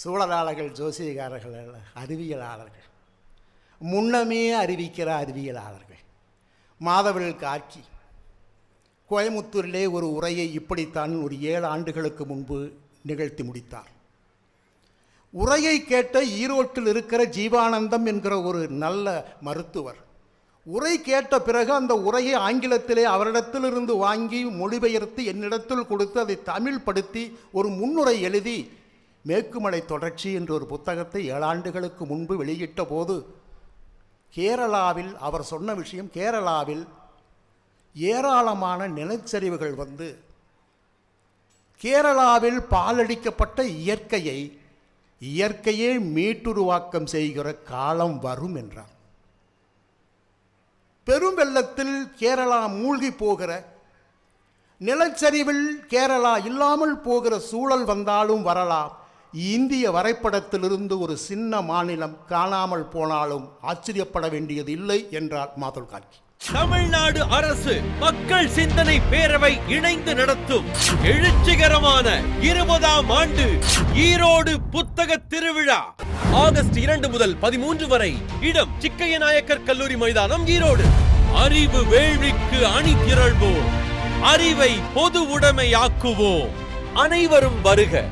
சூழலாளர்கள் ஜோசியக்காரர்கள் அறிவியலாளர்கள். முன்னமே அறிவிக்கிற அறிவியலாளர்கள். மாதவர்கள் காட்சி கோயமுத்தூரிலே ஒரு உரையை இப்படித்தான் ஒரு ஏழு ஆண்டுகளுக்கு முன்பு நிகழ்த்தி முடித்தார். உரையை கேட்ட ஈரோட்டில் இருக்கிற ஜீவானந்தம் என்கிற ஒரு நல்ல மருத்துவர் உரை கேட்ட பிறகு அந்த உரையை ஆங்கிலத்திலே அவரிடத்திலிருந்து வாங்கி மொழிபெயர்த்து என்னிடத்தில் கொடுத்து அதை தமிழ் படுத்தி ஒரு முன்னுரை எழுதி மேற்குமலை தொடர்ச்சி என்ற ஒரு புத்தகத்தை ஏழாண்டுகளுக்கு முன்பு வெளியிட்ட போது கேரளாவில் அவர் சொன்ன விஷயம் கேரளாவில் ஏராளமான நிலச்சரிவுகள் வந்து கேரளாவில் பாலடிக்கப்பட்ட இயற்கையை இயற்கையே மீட்டுருவாக்கம் செய்கிற காலம் வரும் என்றார். பெரும் வெள்ளத்தில் கேரளா மூழ்கி போகிற நிலச்சரிவில் கேரளா இல்லாமல் போகிற சூழல் வந்தாலும் வரலாம். இந்திய வரைபடத்திலிருந்து ஒரு சின்ன மாநிலம் காணாமல் போனாலும் ஆச்சரியப்பட வேண்டியது இல்லை என்றார் மாதுள் காட்சி தமிழ்நாடு அரசு மக்கள் சிந்தனை பேரவை இணைந்து நடத்தும் எழுச்சிகரமான இருபதாம் ஆண்டு ஈரோடு புத்தக திருவிழா. ஆகஸ்ட் இரண்டு முதல் பதிமூன்று வரை இடம் சிக்கைய நாயக்கர் கல்லூரி மைதானம் ஈரோடு. அறிவு வேள்விக்கு அணி திரள்வோம். அறிவை பொது உடைமையாக்குவோம். அனைவரும் வருக.